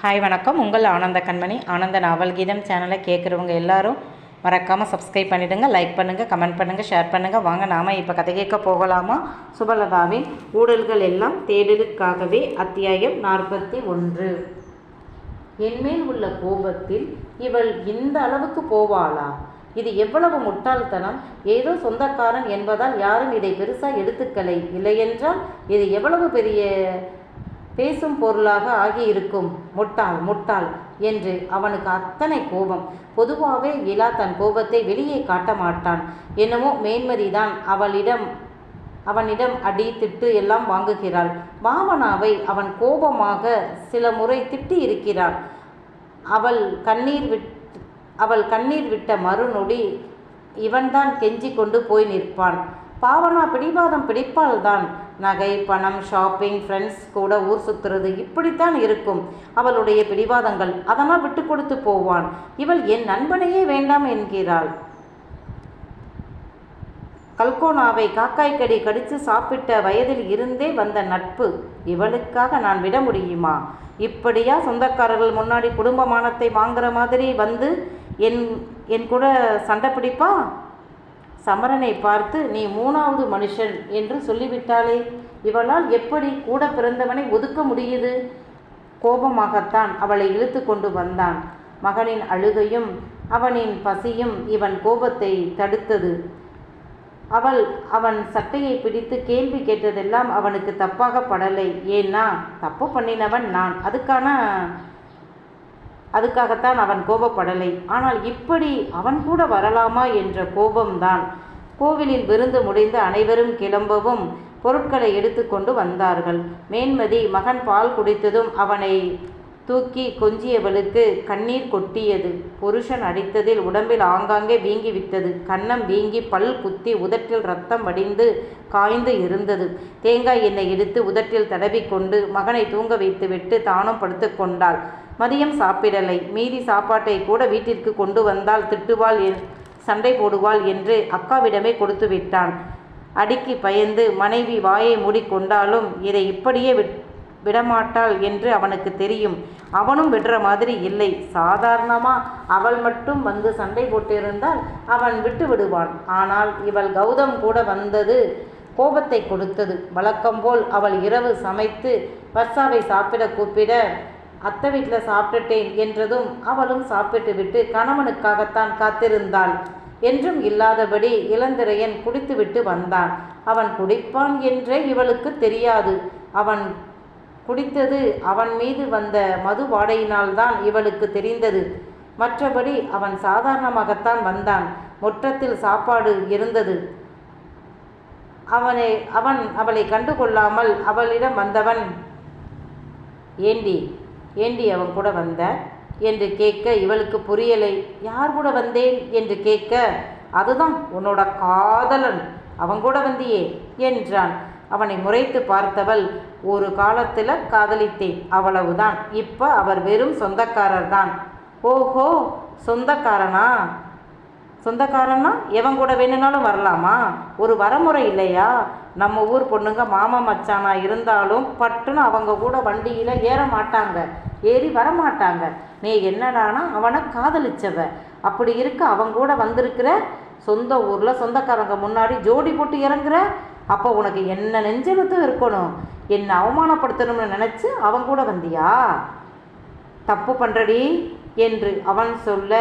Hi வணக்கம். உங்கள் ஆனந்த கண்மணி. ஆனந்த நாவல் கீதம் சேனலை கேட்குறவங்க எல்லாரும் மறக்காமல் சப்ஸ்கிரைப் பண்ணிவிடுங்க லைக் பண்ணுங்கள் கமெண்ட் பண்ணுங்கள் ஷேர் பண்ணுங்கள் வாங்க நாம் இப்போ கதை கேட்க போகலாமா? சுபலதாவின் ஊழல்கள் எல்லாம் தேடலுக்காகவே அத்தியாயம் நாற்பத்தி ஒன்று. என்மேல் உள்ள கோபத்தில் இவள் இந்த அளவுக்கு போவாளா? இது எவ்வளவு முட்டாள்தனம். ஏதோ சொந்தக்காரன் என்பதால் யாரும் இதை பெருசாக எடுத்துக்கலை. இல்லையென்றால் இது எவ்வளவு பெரிய பேசும் பொருளாக ஆகியிருக்கும். முட்டாள் முட்டாள் என்று அவனுக்கு அத்தனை கோபம். பொதுவாகவே இலா தன் கோபத்தை வெளியே காட்ட மாட்டான். என்னமோ மேன்மதிதான் அவளிடம் அவனிடம் அடி திட்டு எல்லாம் வாங்குகிறாள். பாவனாவை அவன் கோபமாக சில முறை திட்டி இருக்கிறான் அவள் கண்ணீர் விட் அவள் கண்ணீர் விட்ட மறுநொடி இவன்தான் கெஞ்சி கொண்டு போய் நிற்பான். பாவனா பிடிவாதம் பிடிப்பால்தான் நகை பணம் ஷாப்பிங் ஃப்ரெண்ட்ஸ் கூட ஊர் சுத்துறது இப்படித்தான் இருக்கும். அவளுடைய பிடிவாதங்கள் அதனால் விட்டு கொடுத்து போவான். இவள் என் நண்பனையே வேண்டாம் என்கிறாள். கல்கோனாவை காக்காய் கடி கடித்து சாப்பிட்ட வயதில் இருந்தே வந்த நட்பு இவளுக்காக நான் விட முடியுமா? இப்படியா சொந்தக்காரர்கள் முன்னாடி குடும்ப மானத்தை வாங்குற மாதிரி வந்து என் என் கூட சண்டை பிடிப்பா? சமரனை பார்த்து நீ மூணாவது மனுஷன் என்று சொல்லிவிட்டாளே. இவளால் எப்படி கூட பிறந்தவனை ஒதுக்க முடியுது? கோபமாகத்தான் அவளை இழுத்து கொண்டு வந்தான். மகனின் அழுகையும் அவனின் பசியும் இவன் கோபத்தை தடுத்தது. அவள் அவன் சட்டையை பிடித்து கேள்வி கேட்டதெல்லாம் அவனுக்கு தப்பாக படலை. ஏன்னா தப்பு பண்ணினவன் நான். அதுக்கான அதுக்காகத்தான் அவன் கோபப்படலை. ஆனால் இப்படி அவன் கூட வரலாமா என்ற கோபம்தான். கோவிலில் விருந்து முடிந்து அனைவரும் கிளம்பவும் பொருட்களை எடுத்துக்கொண்டு வந்தார்கள். மேன்மதி மகன் பால் குடித்ததும் அவனை தூக்கி கொஞ்சியவளுக்கு கண்ணீர் கொட்டியது. புருஷன் அடித்ததில் உடம்பில் ஆங்காங்கே வீங்கி விட்டது கன்னம் வீங்கி பல் குத்தி உதட்டில் ரத்தம் வடிந்து காய்ந்து இருந்தது. தேங்காய் எண்ணெய் எடுத்து உதட்டில் தடவிக்கொண்டு மகனை தூங்க வைத்துவிட்டு தானும் படுத்து கொண்டாள். மதியம் சாப்பிடலை. மீதி சாப்பாட்டை கூட வீட்டிற்கு கொண்டு வந்தால் திட்டுவாள் என் சண்டை போடுவாள் என்று அக்காவிடமே கொடுத்து விட்டான். அடுக்கி பயந்து மனைவி வாயை மூடிக்கொண்டாலும் இதை இப்படியே விட் விடமாட்டாள் என்று அவனுக்கு தெரியும். அவனும் விடுற மாதிரி இல்லை. சாதாரணமா அவள் மட்டும் வந்து சண்டை போட்டிருந்தால் அவன் விட்டு விடுவான். ஆனால் இவள் கௌதம் கூட வந்தது கோபத்தை கொடுத்தது. வழக்கம்போல் அவள் இரவு சமைத்து வர்ஷாவை சாப்பிட கூப்பிட அத்தை வீட்டில் சாப்பிட்டுட்டேன் என்றதும் அவளும் சாப்பிட்டு விட்டு கணவனுக்காகத்தான் காத்திருந்தாள். என்றும் இல்லாதபடி இளந்திரையன் குடித்துவிட்டு வந்தான். அவன் குடிப்பான் என்றே இவளுக்கு தெரியாது. அவன் குடித்தது அவன் மீது வந்த மது வாடையினால்தான் இவளுக்கு தெரிந்தது. மற்றபடி அவன் சாதாரணமாகத்தான் வந்தான். முற்றத்தில் சாப்பாடு இருந்தது. அவனை அவன் அவளை கண்டுகொள்ளாமல் அவளிடம் வந்தவன் ஏண்டி ஏண்டி அவன் கூட வந்த? என்று கேட்க இவளுக்கு புரியலை. யார் கூட வந்தேன்? என்று கேட்க அதுதான் உன்னோட காதலன். அவன் கூட வந்தியே என்றான். அவனை முறைத்து பார்த்தவள் ஒரு காலத்தில் காதலித்தேன் அவ்வளவுதான். இப்போ அவர் வெறும் சொந்தக்காரர் தான் ஓஹோ சொந்தக்காரனா? சொந்தக்காரன்னா எவன் கூட வேணும்னாலும் வரலாமா? ஒரு வரமுறை இல்லையா? நம்ம ஊர் பொண்ணுங்க மாமா மச்சானா இருந்தாலும் பட்டுன்னு அவங்க கூட வண்டியில் ஏற மாட்டாங்க. ஏறி வர மாட்டாங்க நீ என்னடானா அவனை காதலிச்சவ. அப்படி இருக்க அவங்க கூட வந்திருக்கிற சொந்த ஊரில் சொந்தக்காரங்க முன்னாடி ஜோடி போட்டு இறங்குற? அப்போ உனக்கு என்ன நெஞ்செழுத்தும் இருக்கணும்? என்னை அவமானப்படுத்தணும்னு நினச்சி அவங்க கூட வந்தியா? தப்பு பண்ணுறடி என்று அவன் சொல்ல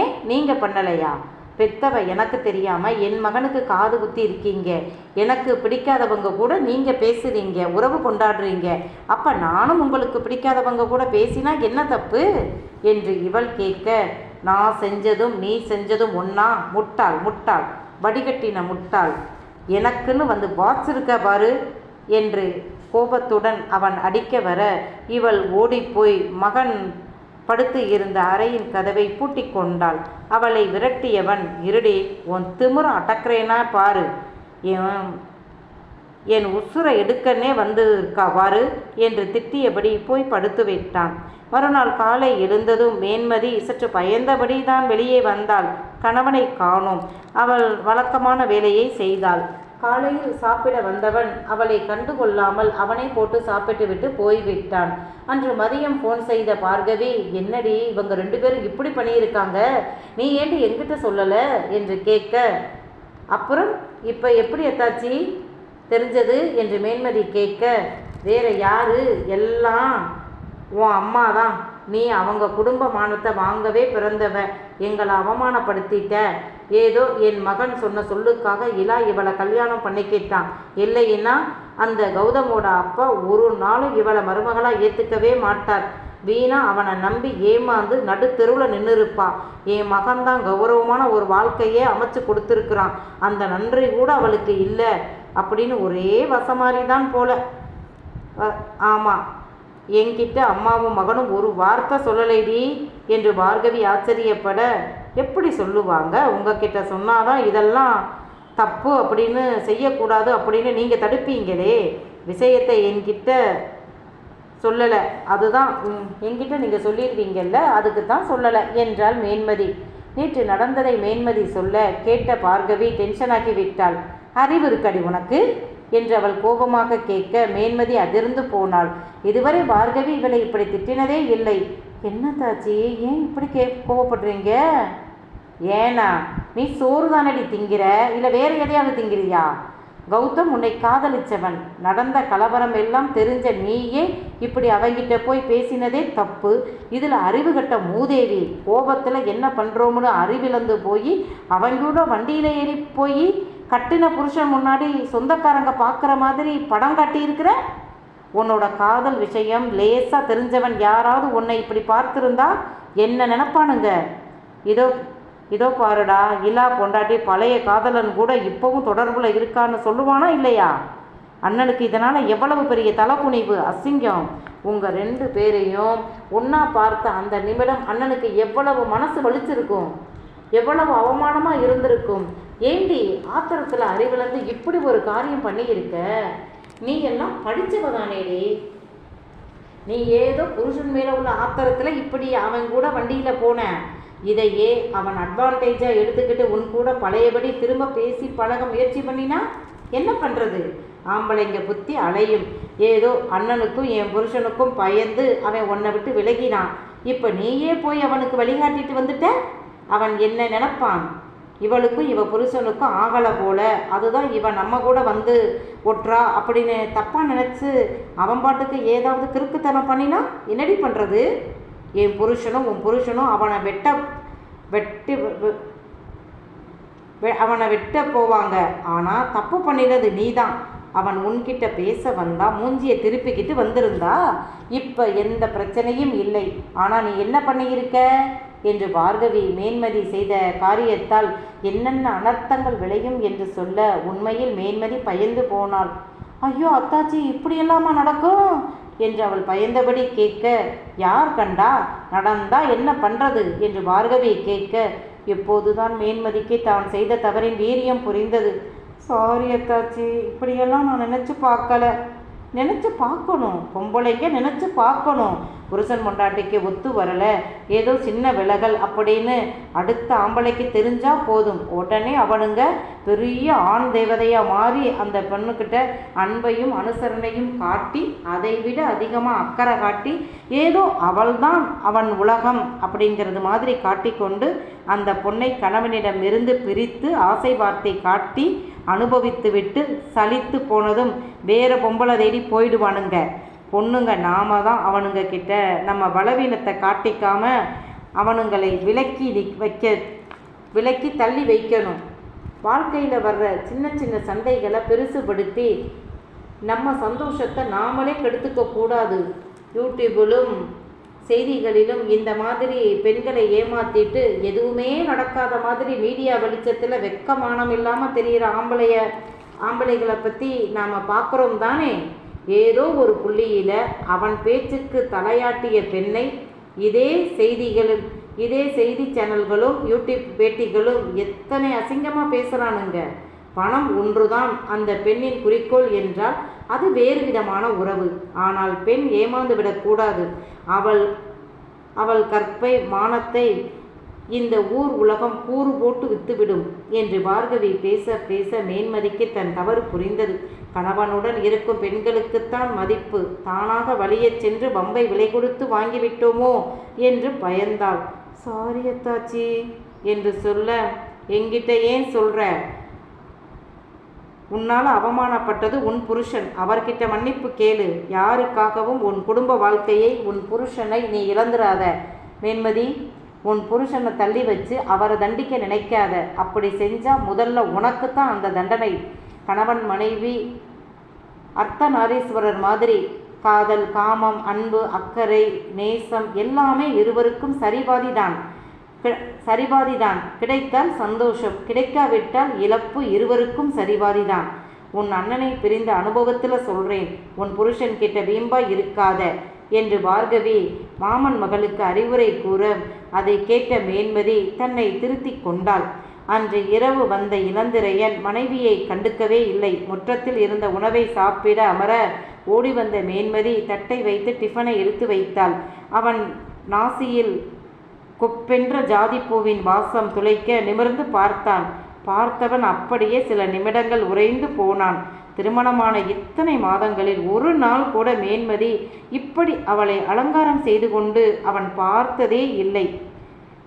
ஏன் நீங்கள் பண்ணலையா? பெத்தவ எனக்கு தெரியாமல் என் மகனுக்கு காது குத்தி இருக்கீங்க. எனக்கு பிடிக்காதவங்க கூட நீங்கள் பேசுகிறீங்க உறவு கொண்டாடுறீங்க. அப்போ நானும் உங்களுக்கு பிடிக்காதவங்க கூட பேசினா என்ன தப்பு? என்று இவள் கேட்க நான் செஞ்சதும் நீ செஞ்சதும் ஒன்றா முட்டாள் முட்டாள் வடிகட்டின முட்டாள். எனக்குன்னு வந்து பாக்ஸ் இருக்க பாரு? என்று கோபத்துடன் அவன் அடிக்க வர இவள் ஓடிப்போய் மகன் படுத்து இருந்த அறையின் கதவை பூட்டிக் கொண்டாள். அவளை விரட்டியவன் இருடி உன் திமுற அடக்கிறேனா பாரு. என் என் உசுரை எடுக்கன்னே வந்து இருக்கா பாரு என்று திட்டியபடி போய் படுத்து விட்டான். மறுநாள் காலை எழுந்ததும் மேன்மதி சற்று பயந்தபடி தான் வெளியே வந்தாள். கணவனை காணோம். அவள் வழக்கமான வேலையை செய்தாள். காலையில் சாப்பிட வந்தவன் அவளை கண்டுகொள்ளாமல் அவனை போட்டு சாப்பிட்டு விட்டு போய்விட்டான். அன்று மதியம் ஃபோன் செய்த பார்கவி என்னடி இவங்க ரெண்டு பேரும் இப்படி பண்ணியிருக்காங்க? நீ ஏண்டி எங்கிட்ட சொல்லலை? என்று கேட்க அப்புறம் இப்போ எப்படி எத்தாச்சி தெரிஞ்சது? என்று மேன்மதி கேட்க வேற யாரு? எல்லாம் உன் அம்மா தான் நீ அவங்க குடும்ப மானத்தை வாங்கவே பிறந்தவ. எங்களை அவமானப்படுத்திட்ட. ஏதோ என் மகன் சொன்ன சொல்லுக்காக இலா இவளை கல்யாணம் பண்ணிக்கிட்டான் இல்லைன்னா அந்த கௌதமோட அப்பா ஒரு நாளும் இவளை மருமகளாக ஏற்றுக்கவே மாட்டார். வீணா அவனை நம்பி ஏமாந்து நடுத்தெருவில் நின்றுருப்பா என் மகன்தான் கௌரவமான ஒரு வாழ்க்கையே அமைச்சு கொடுத்துருக்குறான். அந்த நன்றி கூட அவளுக்கு இல்லை. அப்படின்னு ஒரே வசமாரி தான் போல ஆமாம் என்கிட்ட அம்மாவும் மகனும் ஒரு வார்த்தை சொல்லலைடி என்று பார்கவி ஆச்சரியப்பட எப்படி சொல்லுவாங்க? உங்ககிட்ட சொன்னாதான் இதெல்லாம் தப்பு அப்படின்னு செய்யக்கூடாது அப்படின்னு நீங்கள் தடுப்பீங்களே. விஷயத்தை என்கிட்ட சொல்லலை. அதுதான் என்கிட்ட நீங்கள் சொல்லிடுவீங்கல்ல அதுக்கு தான் சொல்லலை என்றாள் மேன்மதி. நேற்று நடந்ததை மேன்மதி சொல்ல கேட்ட பார்கவி டென்ஷனாக்கி விட்டாள். அறிவு இருக்கடி உனக்கு? என்று அவள் கோபமாக கேட்க மேன்மதி அதிர்ந்து போனாள். இதுவரை பார்கவி இவளை இப்படி திட்டினதே இல்லை. என்ன தாச்சி ஏன் இப்படி கே கோவப்படுறீங்க? ஏனா நீ சோறு தானடி திங்கிற? இல்லை வேறு எதையாவது திங்கிறியா? கௌதம் உன்னை காதலிச்சவன். நடந்த கலவரம் எல்லாம் தெரிஞ்ச நீயே இப்படி அவங்கிட்ட போய் பேசினதே தப்பு. இதில் அறிவு கட்ட மூதேவி கோபத்தில் என்ன பண்ணுறோம்னு அறிவிழந்து போய் அவங்களோட வண்டியில் ஏறி போய் கட்டின புருஷன் முன்னாடி சொந்தக்காரங்க பார்க்குற மாதிரி படம் காட்டியிருக்கிற? உன்னோட காதல் விஷயம் லேசாக தெரிஞ்சவன் யாராவது உன்னை இப்படி பார்த்துருந்தா என்ன நினப்பானுங்க? இதோ இதோ பாருடா இலா பொண்டாட்டி பழைய காதலன் கூட இப்போவும் தொடர்புல இருக்கான்னு சொல்லுவானா இல்லையா? அண்ணனுக்கு இதனால் எவ்வளவு பெரிய தலைக்குனிவு அசிங்கம். உங்கள் ரெண்டு பேரையும் ஒன்றா பார்த்த அந்த நிமிடம் அண்ணனுக்கு எவ்வளவு மனசு வலிச்சிருக்கும் எவ்வளவு அவமானமாக இருந்திருக்கும். ஏண்டி ஆத்திரத்தில் அறிவிழந்து இப்படி ஒரு காரியம் பண்ணியிருக்க? நீ எல்லாம் படிச்சவ தானேடி. நீ ஏதோ புருஷன் மேலே உள்ள ஆத்திரத்தில் இப்படி அவன் கூட வண்டியில் போன. இதையே அவன் அட்வான்டேஜாக எடுத்துக்கிட்டு உன் கூட பழையபடி திரும்ப பேசி பழக முயற்சி பண்ணினா என்ன பண்ணுறது ஆம்பளைங்க புத்தி அலையும். ஏதோ அண்ணனுக்கும் என் புருஷனுக்கும் பயந்து அவன் உன்னை விட்டு விலகினான். இப்போ நீயே போய் அவனுக்கு வழிகாட்டிட்டு வந்துட்ட? அவன் என்ன நினப்பான்? இவளுக்கும் இவ புருஷனுக்கும் ஆகலை போல. அதுதான் இவன் நம்ம கூட வந்து ஒற்றா அப்படின்னு தப்பாக நினச்சி அவன் பாட்டுக்கு ஏதாவது கிறுக்குத்தனம் பண்ணினா என்னடி பண்ணுறது என் புருஷனும் உன் புருஷனும் அவனை வெட்ட வெட்டி வெ- அவனை வெட்ட போவாங்க. ஆனால் தப்பு பண்ணினது நீதான். அவன் உன்கிட்ட பேச வந்தா மூஞ்சியை திருப்பிக்கிட்டு வந்திருந்தா இப்போ எந்த பிரச்சனையும் இல்லை. ஆனால் நீ என்ன பண்ணியிருக்க? என்று பார்கவி மேன்மதி செய்த காரியத்தால் என்னென்ன அனர்த்தங்கள் விளையும் என்று சொல்ல உண்மையில் மேன்மதி பயந்து போனாள். ஐயோ அத்தாச்சி இப்படியெல்லாமா நடக்கும்? என்று அவள் பயந்தபடி கேட்க யார் கண்டா? நடந்தா என்ன பண்றது? என்று பார்கவி கேட்க எப்போதுதான் மேன்மதிக்கு தான் செய்த தவறின் வீரியம் புரிந்தது. சாரி அத்தாச்சி இப்படியெல்லாம் நான் நினச்சி பார்க்கல. நினச்சி பார்க்கணும் பொம்பளைங்க நினச்சி பார்க்கணும். புருஷன் பொண்டாட்டிக்கு ஒத்து வரல. ஏதோ சின்ன விலகல் அப்படின்னு அடுத்த ஆம்பளைக்கு தெரிஞ்சா போதும். உடனே அவனுங்க பெரிய ஆண் தேவதையாக மாறி அந்த பெண்ணுக்கிட்ட அன்பையும் அனுசரணையும் காட்டி அதை விட அதிகமாக அக்கறை காட்டி ஏதோ அவள்தான் அவன் உலகம் அப்படிங்கிறது மாதிரி காட்டிக்கொண்டு அந்த பொண்ணை கணவனிடமிருந்து பிரித்து ஆசை வார்த்தை காட்டி அனுபவித்துவிட்டு சலித்து போனதும் வேற பொம்பளை தேடி போயிடுவானுங்க. பொண்ணுங்க நாம தான் அவனுங்க கிட்ட நம்ம பலவீனத்தை காட்டிக்காம அவனுங்களை விலக்கி வைக்க விலக்கி தள்ளி வைக்கணும். வாழ்க்கையில் வர்ற சின்ன சின்ன சண்டைகளை பெருசுபடுத்தி நம்ம சந்தோஷத்தை நாமளே கெடுத்துக்க கூடாது. யூடியூபிலும் செய்திகளிலும் இந்த மாதிரி பெண்களை ஏமாத்திட்டு எதுவுமே நடக்காத மாதிரி மீடியா வெளிச்சத்தில் வெக்கமானம் இல்லாமல் தெரிகிற ஆம்பளைய ஆம்பளைகளை பற்றி நாம் பார்க்குறோம் தானே? ஏதோ ஒரு புள்ளியில் அவன் பேச்சுக்கு தலையாட்டிய பெண்ணை இதே செய்திகளும் இதே செய்தி சேனல்களும் யூடியூப் பேட்டிகளும் எத்தனை அசிங்கமாக பேசுகிறானுங்க பணம் ஒன்றுதான் அந்த பெண்ணின் குறிக்கோள் என்றால் அது வேறு விதமான உறவு. ஆனால் பெண் ஏமாந்து விடக்கூடாது அவள் அவள் கற்பை மானத்தை இந்த ஊர் உலகம் கூறு போட்டு வித்துவிடும் என்று பார்கவி பேச பேச மேன்மதிக்கு தன் தவறு புரிந்தது. கணவனுடன் இருக்கும் பெண்களுக்குத்தான் மதிப்பு. தானாக வழியே சென்று பம்பை விலை கொடுத்து வாங்கிவிட்டோமோ என்று பயந்தாள். சாரி அத்தாச்சி என்று சொல்ல எங்கிட்ட ஏன் சொல்ற? உன்னால் அவமானப்பட்டது உன் புருஷன். அவர்கிட்ட மன்னிப்பு கேளு. யாருக்காகவும் உன் குடும்ப வாழ்க்கையை உன் புருஷனை நீ இழந்துராத. மேன்மதி உன் புருஷனை தள்ளி வச்சு அவரை தண்டிக்க நினைக்காத. அப்படி செஞ்சால் முதல்ல உனக்கு தான் அந்த தண்டனை. கணவன் மனைவி அர்த்தநாரீஸ்வரர் மாதிரி காதல் காமம் அன்பு அக்கறை நேசம் எல்லாமே இருவருக்கும் சரிபாதிதான். கி- சரிபாதிதான். கிடைத்தால் சந்தோஷம் கிடைக்காவிட்டால் இழப்பு இருவருக்கும் சரிபாதிதான். உன் அண்ணனை பிரிந்த அனுபவத்தில் சொல்றேன். உன் புருஷன் கிட்ட வீம்பா இருக்காத என்று பார்கவி மாமன் மகளுக்கு அறிவுரை கூற அதை கேட்ட மேன்மதி தன்னை திருத்திக் கொண்டாள். அன்று இரவு வந்த இளந்திரையன் மனைவியை கண்டுக்கவே இல்லை. முற்றத்தில் இருந்த உணவை சாப்பிட அமர ஓடி வந்த மேன்மதி தட்டை வைத்து டிஃபனை எடுத்து வைத்தாள். அவன் நாசியில் கொப்பென்ற ஜாதிப்பூவின் வாசம் துளைக்க நிமிர்ந்து பார்த்தான். பார்த்தவன் அப்படியே சில நிமிடங்கள் உறைந்து போனான். திருமணமான இத்தனை மாதங்களில் ஒரு நாள் கூட மேன்மதி இப்படி அவளை அலங்காரம் செய்து கொண்டு அவன் பார்த்ததே இல்லை.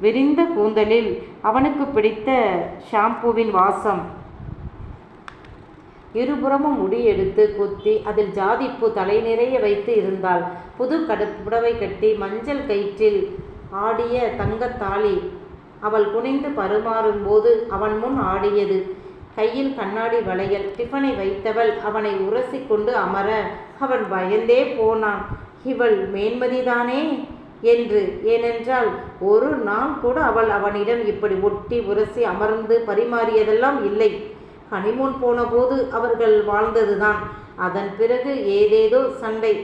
விரிந்த கூந்தலில் அவனுக்கு பிடித்த ஷாம்பூவின் வாசம். இருபுறமும் முடி எடுத்து குத்தி அதில் ஜாதிப்பூ தலை நிறைய வைத்து இருந்தாள். புது கடு புடவை கட்டி மஞ்சள் கயிற்றில் ஆடிய தங்கத்தாலி அவள் குனிந்து பருமாறும் போது அவன் முன் ஆடியது. கையில் கண்ணாடி வளையல் டிஃபனை வைத்தவள் அவனை உரசி கொண்டு அமர அவன் பயந்தே போனான். இவள் மேன்மதிதானே? என்று. ஏனென்றால் ஒரு நாள் கூட அவள் அவனிடம் இப்படி ஒட்டி உரசி அமர்ந்து பரிமாறியதெல்லாம் இல்லை. ஹனிமூன் போனபோது அவர்கள் வாழ்ந்ததுதான். அதன் பிறகு ஏதேதோ சண்டை.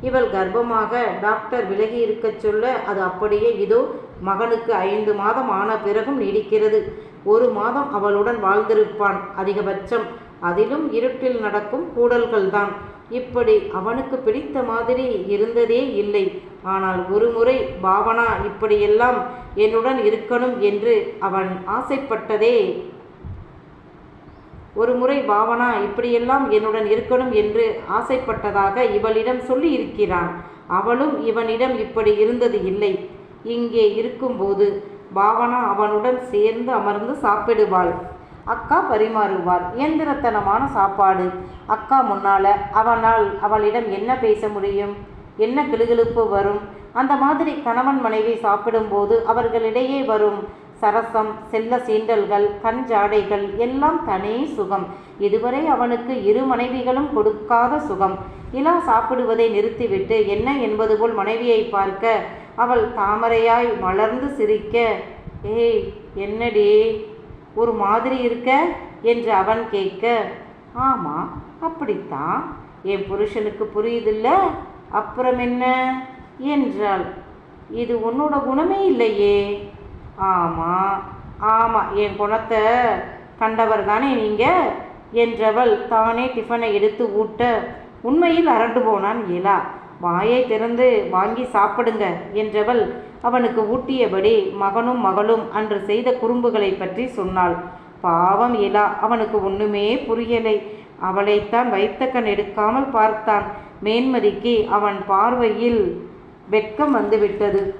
இவள் கர்ப்பமாக டாக்டர் விலகி இருக்கச் சொல்ல அது அப்படியே இதோ மகனுக்கு ஐந்து மாதம் ஆன பிறகும் நீடிக்கிறது. ஒரு மாதம் அவளுடன் வாழ்ந்திருப்பான் அதிகபட்சம். அதிலும் இருட்டில் நடக்கும் கூடல்கள்தான். இப்படி அவனுக்கு பிடித்த மாதிரி இருந்ததே இல்லை. ஆனால் ஒருமுறை பாவனா இப்படியெல்லாம் என்னுடன் இருக்கணும் என்று அவன் ஆசைப்பட்டதே. ஒரு முறை பாவனா இப்படியெல்லாம் என்னுடன் இருக்கணும் என்று ஆசைப்பட்டதாக இவளிடம் சொல்லி இருக்கிறான் அவளும் இவனிடம் இப்படி இருந்தது இல்லை. இங்கே இருக்கும்போது பாவனா அவனுடன் சேர்ந்து அமர்ந்து சாப்பிடுவாள். அக்கா பரிமாறுவார். இயந்திரத்தனமான சாப்பாடு. அக்கா முன்னால அவனால் அவளிடம் என்ன பேச முடியும்? என்ன கிளுகிழுப்பு வரும்? அந்த மாதிரி கணவன் மனைவி சாப்பிடும்போது அவர்களிடையே வரும் சரசம் செல்ல சீண்டல்கள் கண் ஜாடைகள் எல்லாம் தனி சுகம். இதுவரை அவனுக்கு இரு மனைவிகளும் கொடுக்காத சுகம். இலா சாப்பிடுவதை நிறுத்திவிட்டு என்ன என்பது போல் மனைவியை பார்க்க அவள் தாமரையாய் மலர்ந்து சிரிக்க ஏய் என்னடி? ஒரு மாதிரி இருக்க? என்று அவன் கேட்க ஆமாம் அப்படித்தான். என் புருஷனுக்கு புரியுதில்ல? அப்புறம் என்ன என்றாள். இது உன்னோட குணமே இல்லையே. ஆமாம் ஆமாம் என் குணத்தை கண்டவர் தானே நீங்கள் என்றவள் தானே டிஃபனை எடுத்து ஊட்ட உண்மையில் அரண்டு போனான் ஏலா வாயை திறந்து வாங்கி சாப்பிடுங்க என்றவள் அவனுக்கு ஊட்டியபடி மகனும் மகளும் அன்று செய்த குறும்புகளை பற்றி சொன்னாள். பாவம் இலா அவனுக்கு ஒன்றுமே புரியலை. அவளைத்தான் வைத்த கண் எடுக்காமல் பார்த்தான். மேன்மதிக்கு அவன் பார்வையில் வெட்கம் வந்துவிட்டது